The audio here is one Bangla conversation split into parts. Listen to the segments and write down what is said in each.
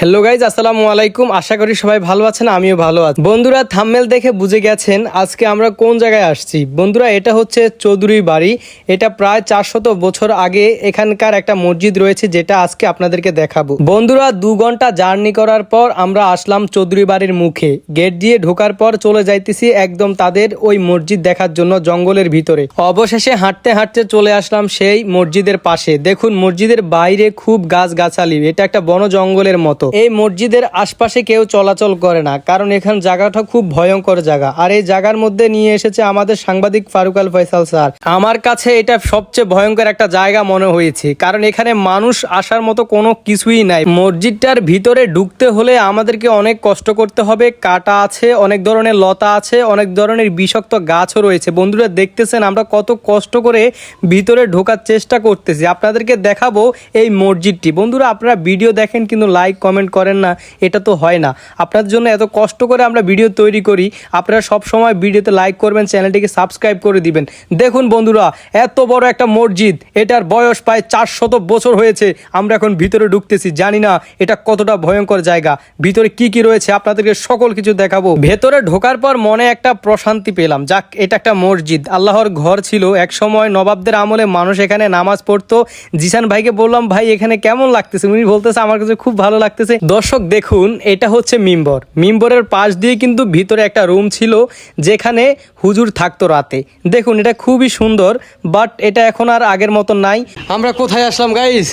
হ্যালো গাইজ আসসালামু আলাইকুম। আশা করি সবাই ভালো আছেন, আমিও ভালো আছি। বন্ধুরা থাম্মেল দেখে বুঝে গেছেন আজকে আমরা কোন জায়গায় আসছি। বন্ধুরা, এটা হচ্ছে চৌধুরী বাড়ি। এটা প্রায় চারশত বছর আগে এখানকার একটা মসজিদ রয়েছে, যেটা আজকে আপনাদেরকে দেখাবো। বন্ধুরা, দু ঘণ্টা জার্নি করার পর আমরা আসলাম চৌধুরী বাড়ির মুখে। গেট দিয়ে ঢোকার পর চলে যাইতেছি একদম তাদের ওই মসজিদ দেখার জন্য জঙ্গলের ভিতরে। অবশেষে হাঁটতে হাঁটতে চলে আসলাম সেই মসজিদের পাশে। দেখুন, মসজিদের বাইরে খুব গাছ গাছালি এটা একটা বন জঙ্গলের মতো। এই মসজিদের আশপাশে কেউ চলাচল করে না, কারণ এখান জায়গাটা খুব ভয়ঙ্কর জায়গা। আর এই জায়গার মধ্যে নিয়ে এসেছে আমাদের সাংবাদিক ফারুক আল ফয়সাল স্যার। আমার কাছে এটা সবচেয়ে ভয়ঙ্কর একটা জায়গা মনে হয়েছে, কারণ এখানে মানুষ আসার মতো কোনো কিছুই নাই। মসজিদটার ভিতরে ঢুকতে হলে আমাদেরকে অনেক কষ্ট করতে হবে, কাটা আছে, অনেক ধরনের লতা আছে, অনেক ধরনের বিষাক্ত গাছও রয়েছে। বন্ধুরা, দেখতেছেন আমরা কত কষ্ট করে ভিতরে ঢোকার চেষ্টা করতেছি। আপনাদেরকে দেখাবো এই মসজিদটি। বন্ধুরা, আপনারা ভিডিও দেখেন কিন্তু লাইক, কমেন্ট করেন না, এটা তো হয় না। আপনাদের জন্য এত কষ্ট করে আমরা ভিডিও তৈরি করি, আপনারা সব সময় ভিডিওতে লাইক করবেন চ্যানেলটিকে সাবস্ক্রাইব করে দিবেন। দেখুন বন্ধুরা, এত বড় একটা মসজিদ, এটার বয়স প্রায় চারশত বছর হয়েছে, আমরা এখন ভিতরে ঢুকতেছি, জানি না এটা কতটা ভয়ঙ্কর জায়গা। ভিতরে কি কি রয়েছে, আপনাদেরকে সকল কিছু দেখাবো। ভেতরে ঢোকার পর মনে একটা প্রশান্তি পেলাম। যাক, এটা একটা মসজিদ। আল্লাহর ঘর ছিল এক সময় নবাবদের আমলে মানুষ এখানে নামাজ পড়তো। জিসান ভাইকে বললাম, ভাই, এখানে কেমন লাগতেছে? উনি বলতেছে, আমার কাছে খুব ভালো লাগতেছে। দর্শক, দেখুন, এটা হচ্ছে মিম্বর। মিম্বরের পাশ দিয়ে কিন্তু ভিতরে একটা রুম ছিল যেখানে হুজুর থাকতো রাতে। দেখুন, এটা খুবই সুন্দর, বাট এটা এখন আর আগের মতো নাই। আমরা কোথায় আসলাম গাইজ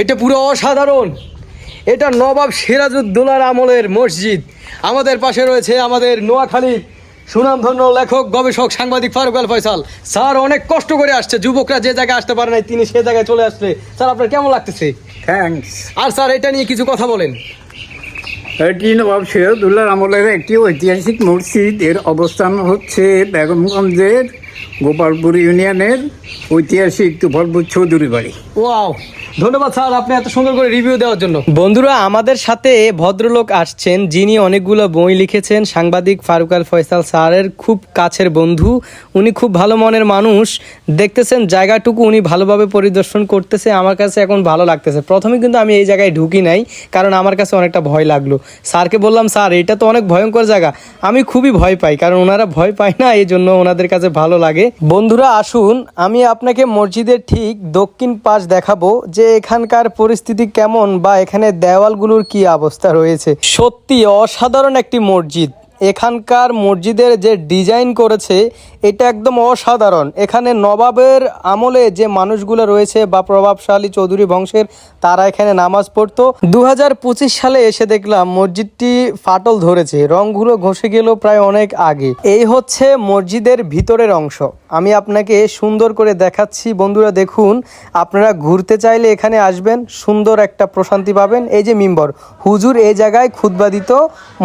এটা পুরো অসাধারণ। এটা নবাব সিরাজউদ্দৌলার আমলের মসজিদ। আমাদের পাশে রয়েছে আমাদের নোয়াখালীর সুনামধন্য লেখক, গবেষক, সাংবাদিক ফারুক আল ফয়সাল। স্যার, অনেক কষ্ট করে আসছে। যুবকরা যে জায়গায় আসতে পারে নাই, তিনি সে জায়গায় চলে আসছে। স্যার, আপনার কেমন লাগতেছে? থ্যাঙ্কস আর স্যার এটা নিয়ে কিছু কথা বলেন। এটি নবাব সিরাজউদ্দৌলার আমলের একটি ঐতিহাসিক মসজিদ। এর অবস্থান হচ্ছে বেগমগঞ্জের গোপালপুর ইউনিয়নের ঐতিহাসিক তুফলপুর চৌধুরী বাড়ি। ওয়াও। ধন্যবাদ স্যার, আপনি এত সুন্দর করে রিভিউ দেওয়ার জন্য। বন্ধুরা, আমাদের সাথে ভদ্রলোক আসছেন, যিনি অনেকগুলো বই লিখেছেন, সাংবাদিক ফারুক আল ফয়সাল স্যারের খুব কাছের বন্ধু। উনি খুব ভালো মনের মানুষ। দেখতেছেন, জায়গাটুকু উনি ভালোভাবে পরিদর্শন করতেছে, আমার কাছে এখন ভালো লাগতেছে। প্রথমে কিন্তু আমি এই জায়গায় ঢুকি নাই, কারণ আমার কাছে অনেকটা ভয় লাগল। স্যারকে বললাম, স্যার, এটা তো অনেক ভয়ঙ্কর জায়গা। আমি খুবই ভয় পাই, কারণ ওনারা ভয় পায় না, এই জন্য ওনাদের কাছে ভালো লাগে। বন্ধুরা, আসুন, আমি আপনাকে মসজিদের ঠিক দক্ষিণ পাশ দেখাবো, যে এখানকার পরিস্থিতি কেমন বা এখানে দেওয়ালগুলোর কি অবস্থা রয়েছে? সত্যি অসাধারণ একটি মসজিদ। এখানকার মসজিদের যে ডিজাইন করেছে, এটা একদম অসাধারণ। এখানে নবাবের আমলে যে মানুষগুলো রয়েছে বা প্রভাবশালী চৌধুরী বংশের, তারা এখানে নামাজ পড়তো। দু হাজার পঁচিশ সালে এসে দেখলাম মসজিদটি ফাটল ধরেছে রংগুলো ঘষে গেল প্রায় অনেক আগে। এই হচ্ছে মসজিদের ভিতরের অংশ। আমি আপনাকে সুন্দর করে দেখাচ্ছি। বন্ধুরা, দেখুন, আপনারা ঘুরতে চাইলে এখানে আসবেন, সুন্দর একটা প্রশান্তি পাবেন। এই যে মিম্বর, হুজুর এই জায়গায় খুতবা দিত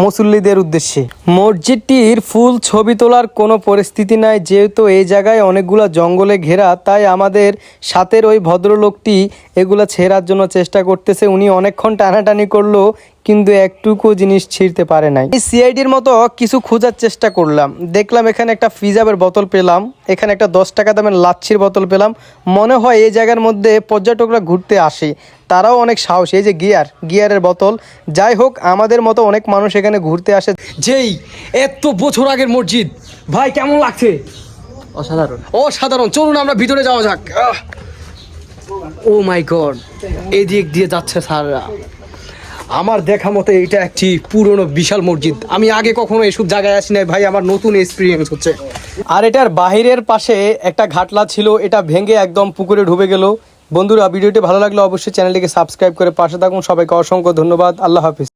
মুসল্লিদের উদ্দেশ্যে। মসজিদটির ফুল ছবি তোলার কোনো পরিস্থিতি নাই, যেহেতু এই জায়গায় অনেকগুলো জঙ্গলে ঘেরা, তাই আমাদের সাথের ওই ভদ্রলোকটি এগুলো ছেঁড়ার জন্য চেষ্টা করতেছে। উনি অনেকক্ষণ টানাটানি করল কিন্তু একটুকু জিনিস ছিঁড়তে পারে নাই। এই সিআইডির মতো কিছু খোঁজার চেষ্টা করলাম। দেখলাম এখানে একটা ফিজাবের বোতল পেলাম এখানে একটা দশ টাকা দামের লাচ্ছির বোতল পেলাম। মনে হয় এই জায়গার মধ্যে পর্যটকরা ঘুরতে আসে তারাও অনেক সাহসী। এই যে গিয়ার গিয়ারের বোতল। যাই হোক আমাদের মতো অনেক মানুষ এখানে ঘুরতে আসে। যেই এত বছর আগের মসজিদ। ভাই কেমন লাগছে? অসাধারণ। অসাধারণ। চলুন আমরা ভিতরে যাওয়া যাক। ও মাই গড এই দিক দিয়ে যাচ্ছে স্যাররা। আমার দেখা মতে এটা একটি পুরনো বিশাল মসজিদ। আমি আগে কখনো এসব জায়গায় আসি নাই, ভাই, আমার নতুন এক্সপিরিয়েন্স হচ্ছে। আর এটার বাহিরের পাশে একটা ঘাটলা ছিল, এটা ভেঙে একদম পুকুরে ডুবে গেল। বন্ধুরা, ভিডিওটি ভালো লাগলে অবশ্যই চ্যানেলটিকে সাবস্ক্রাইব করে পাশে থাকুন। সবাইকে অসংখ্য ধন্যবাদ। আল্লাহ হাফিজ।